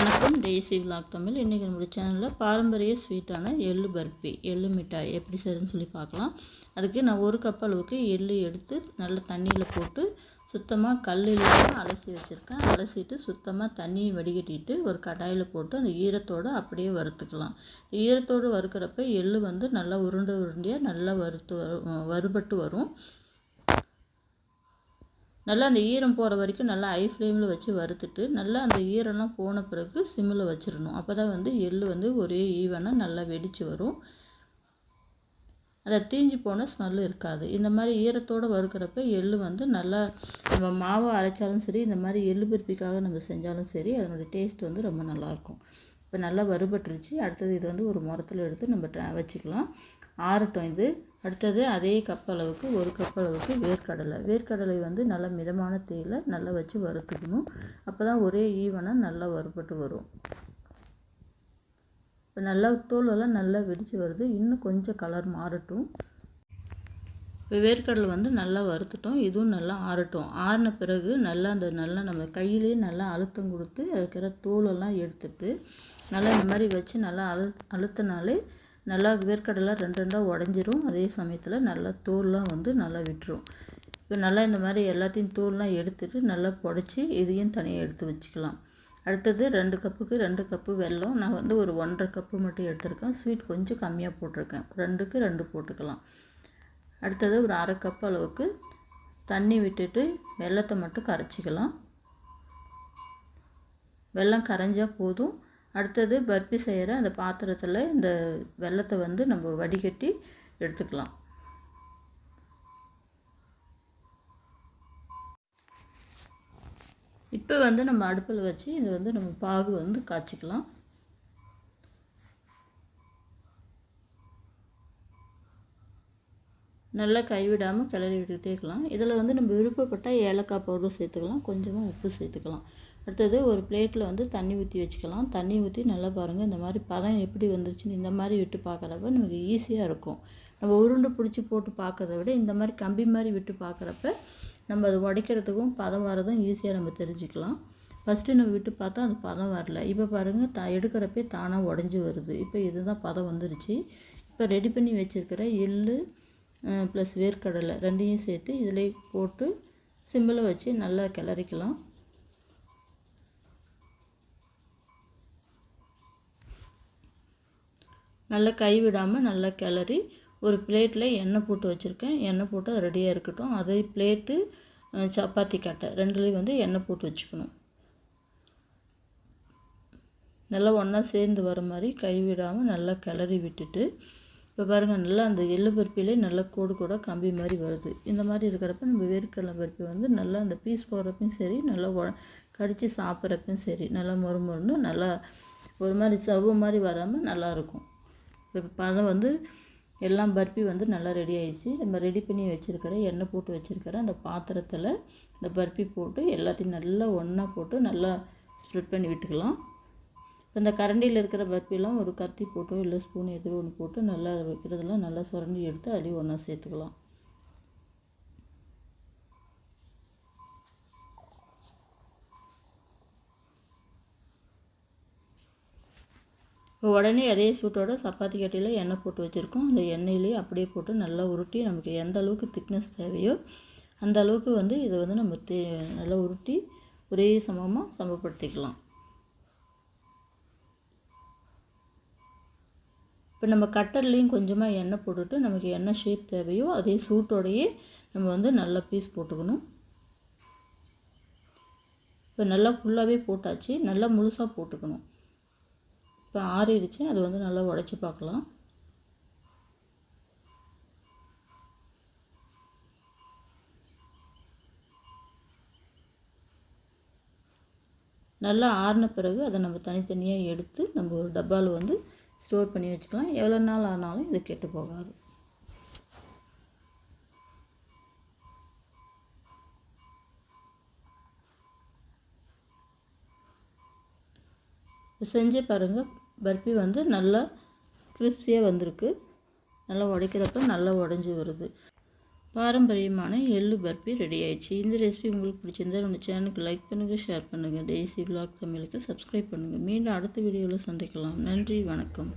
வணக்கம். தேசி விலாக் தமிழ் இன்றைக்கி நம்மளுடைய சேனலில் பாரம்பரிய ஸ்வீட்டான எள்ளு பர்ஃபி எள்ளு மிட்டாய் எப்படி செய்யறதுன்னு சொல்லி பார்க்கலாம். அதுக்கு நான் ஒரு கப் அளவுக்கு எள்ளு எடுத்து நல்லா தண்ணியில் போட்டு சுத்தமாக கல்லில் அலசி வச்சுருக்கேன். அலசிட்டு சுத்தமாக தண்ணியை வடிகட்டிட்டு ஒரு கடாயில் போட்டு அந்த ஈரத்தோடு அப்படியே வறுத்துக்கலாம். ஈரத்தோடு வறுக்கிறப்ப எள்ளு வந்து நல்லா உருண்டை உருண்டையாக நல்லா வறுத்து வறுபட்டு வரும். நல்லா அந்த ஈரம் போகிற வரைக்கும் நல்லா ஐ ஃப்ளேமில் வச்சு வறுத்துட்டு நல்லா அந்த ஈரம்லாம் போன பிறகு சிம்மில் வச்சிடணும். அப்போ தான் வந்து எள் வந்து ஒரே ஈவனாக நல்லா வெடித்து வரும். அதை தீஞ்சு போன ஸ்மெல் இருக்காது. இந்த மாதிரி ஈரத்தோடு வறுக்கிறப்ப எள் வந்து நல்லா நம்ம மாவை அரைச்சாலும் சரி இந்த மாதிரி எள்ளு பிரிப்பிக்காக நம்ம செஞ்சாலும் சரி அதனுடைய டேஸ்ட் வந்து ரொம்ப நல்லாயிருக்கும் இப்போ நல்லா வறுபட்டுருச்சு. அடுத்தது இது வந்து ஒரு முரத்தில் எடுத்து நம்ம வச்சுக்கலாம். ஆறட்டும் இது. அடுத்தது அதே கப் அளவுக்கு ஒரு கப் அளவுக்கு வேர்க்கடலை. வேர்க்கடலை வந்து நல்லா மிதமான தேயிலை நல்லா வச்சு வறுத்துக்கணும். அப்போ தான் ஒரே ஈவனாக நல்லா வறுபட்டு வரும். இப்போ நல்லா தோலெல்லாம் நல்லா வெடித்து வருது. இன்னும் கொஞ்சம் கலர் மாறட்டும். வேர்க்கடலை வந்து நல்லா வறுத்துட்டோம். இதுவும் நல்லா ஆறட்டும். ஆறின பிறகு நல்லா அந்த நல்லா நம்ம கையிலே நல்லா அழுத்தம் கொடுத்து இருக்கிற தோலெல்லாம் எடுத்துட்டு நல்லா இந்த மாதிரி வச்சு நல்லா அழு அழுத்தினாலே நல்லா வேர்க்கடலை ரெண்டு ரெண்டாக உடஞ்சிரும். அதே சமயத்தில் நல்லா தோல்லாம் வந்து நல்லா விட்டுரும். இப்போ நல்லா இந்த மாதிரி எல்லாத்தையும் தோல்லாம் எடுத்துட்டு நல்லா புடச்சி இதையும் தனியாக எடுத்து வச்சுக்கலாம். அடுத்தது ரெண்டு கப்புக்கு ரெண்டு கப்பு வெல்லம். நான் வந்து ஒரு ஒன்றரை கப்பு மட்டும் எடுத்திருக்கேன். ஸ்வீட் கொஞ்சம் கம்மியாக போட்டிருக்கேன். ரெண்டுக்கு ரெண்டு போட்டுக்கலாம். அடுத்தது ஒரு அரை கப் அளவுக்கு தண்ணி விட்டுட்டு வெள்ளத்தை மட்டும் கரைச்சிக்கலாம். வெல்லம் கரைஞ்சால் போதும். அடுத்தது பர்பி செய்கிற அந்த பாத்திரத்தில் இந்த வெள்ளத்தை வந்து நம்ம வடிகட்டி எடுத்துக்கலாம். இப்போ வந்து நம்ம அடுப்பில் வச்சு இதை வந்து நம்ம பாகு வந்து காய்ச்சிக்கலாம். நல்லா கைவிடாமல் கிளறி விட்டுக்கிட்டே இருக்கலாம். இதில் வந்து நம்ம விருப்பப்பட்டால் ஏலக்காய் பவுடர் சேர்த்துக்கலாம். கொஞ்சமாக உப்பு சேர்த்துக்கலாம். அடுத்தது ஒரு பிளேட்டில் வந்து தண்ணி ஊற்றி வச்சுக்கலாம். தண்ணி ஊற்றி நல்லா பாருங்கள் இந்த மாதிரி பதம் எப்படி வந்துருச்சுன்னு இந்த மாதிரி விட்டு பார்க்குறப்ப நமக்கு ஈஸியாக இருக்கும். நம்ம உருண்டை பிடிச்சி போட்டு பார்க்கறத விட இந்த மாதிரி கம்பி மாதிரி விட்டு பார்க்குறப்ப நம்ம அதை உடைக்கிறதுக்கும் பதம் வரதும் ஈஸியாக நம்ம தெரிஞ்சுக்கலாம். ஃபஸ்ட்டு நம்ம விட்டு பார்த்தா அது பதம் வரல. இப்போ பாருங்கள் த எடுக்கிறப்பே தானாக உடஞ்சி வருது. இப்போ இதுதான் பதம் வந்துருச்சு. இப்போ ரெடி பண்ணி வச்சுருக்கிற எள் ப்ளஸ் வேர்க்கடலை ரெண்டையும் சேர்த்து இதிலே போட்டு சிம்பிளை வச்சு நல்லா கிளறிக்கலாம். நல்லா கை விடாமல் நல்லா கிளறி ஒரு பிளேட்டில் எண்ணெய் போட்டு வச்சுருக்கேன். எண்ணெய் போட்டு ரெடியாக இருக்கட்டும். அதே பிளேட்டு சப்பாத்தி கட்டை ரெண்டுலேயும் வந்து எண்ணெய் போட்டு வச்சுக்கணும். நல்லா ஒன்றா சேர்ந்து வர மாதிரி கை விடாமல் நல்லா கிளறி விட்டுட்டு இப்போ பாருங்கள் நல்லா அந்த எள்ளு பருப்பிலே நல்லா கோடு கூட கம்பி மாதிரி வருது. இந்த மாதிரி இருக்கிறப்ப நம்ம வேர்க்கடலை பருப்பி வந்து நல்லா அந்த பீஸ் போடுறப்பையும் சரி நல்லா கடித்து சாப்பிட்றப்பையும் சரி நல்லா மொறு மொறுன்னு நல்லா ஒரு மாதிரி சவ்வு மாதிரி வராமல் நல்லாயிருக்கும் இப்போ பதம் வந்து எல்லாம் பர்பி வந்து நல்லா ரெடி ஆயிடுச்சு. நம்ம ரெடி பண்ணி வச்சுருக்கிற எண்ணெய் போட்டு வச்சுருக்கிற அந்த பாத்திரத்தில் இந்த பர்பி போட்டு எல்லாத்தையும் நல்லா ஒன்றா போட்டு நல்லா ஸ்ப்ரெட் பண்ணி விட்டுக்கலாம். இப்போ இந்த கரண்டியில் இருக்கிற பர்ஃபிலாம் ஒரு கத்தி போட்டோ இல்லை ஸ்பூன் எதுவும் ஒன்று போட்டு நல்லா வைக்கிறதெல்லாம் நல்லா சுரண்டி எடுத்து அடி ஒன்றா சேர்த்துக்கலாம். இப்போ உடனே அதே சூட்டோட சப்பாத்தி கட்டியில் எண்ணெய் போட்டு வச்சுருக்கோம். அந்த எண்ணெயிலே அப்படியே போட்டு நல்லா உருட்டி நமக்கு எந்த அளவுக்கு திக்னஸ் தேவையோ அந்த அளவுக்கு வந்து இதை வந்து நம்ம தே நல்லா உருட்டி ஒரே சமமாக சமப்படுத்திக்கலாம். இப்போ நம்ம கட்டர்லேயும் கொஞ்சமாக எண்ணெய் போட்டுட்டு நமக்கு என்ன ஷேப் தேவையோ அதே சூட்டோடையே நம்ம வந்து நல்லா பீஸ் போட்டுக்கணும். இப்போ நல்லா ஃபுல்லாகவே போட்டாச்சு நல்லா முழுசாக போட்டுக்கணும். இப்போ ஆறிடுச்சு அது வந்து நல்லா உடச்சி பார்க்கலாம். நல்லா ஆறின பிறகு அதை நம்ம தனித்தனியாக எடுத்து நம்ம ஒரு டப்பாவில் வந்து ஸ்டோர் பண்ணி வச்சுக்கலாம். எவ்வளோ நாள் ஆனாலும் இது கெட்டு போகாது. செஞ்சு பாருங்கள் பர்ஃபி வந்து நல்லா கிறிஸ்பியாக வந்திருக்கு. நல்லா உடைக்கிறப்ப நல்லா உடஞ்சி வருது. பாரம்பரியமான எள்ளு பர்பி ரெடி ஆயிடுச்சு. இந்த ரெசிபி உங்களுக்கு பிடிச்சிருந்தா நம்ம சேனலுக்கு லைக் பண்ணுங்கள் ஷேர் பண்ணுங்கள் டெய்ஸி விலாக் தமிழுக்கு சப்ஸ்கிரைப் பண்ணுங்கள் மீண்டும் அடுத்த வீடியோவில் சந்திக்கலாம். நன்றி வணக்கம்.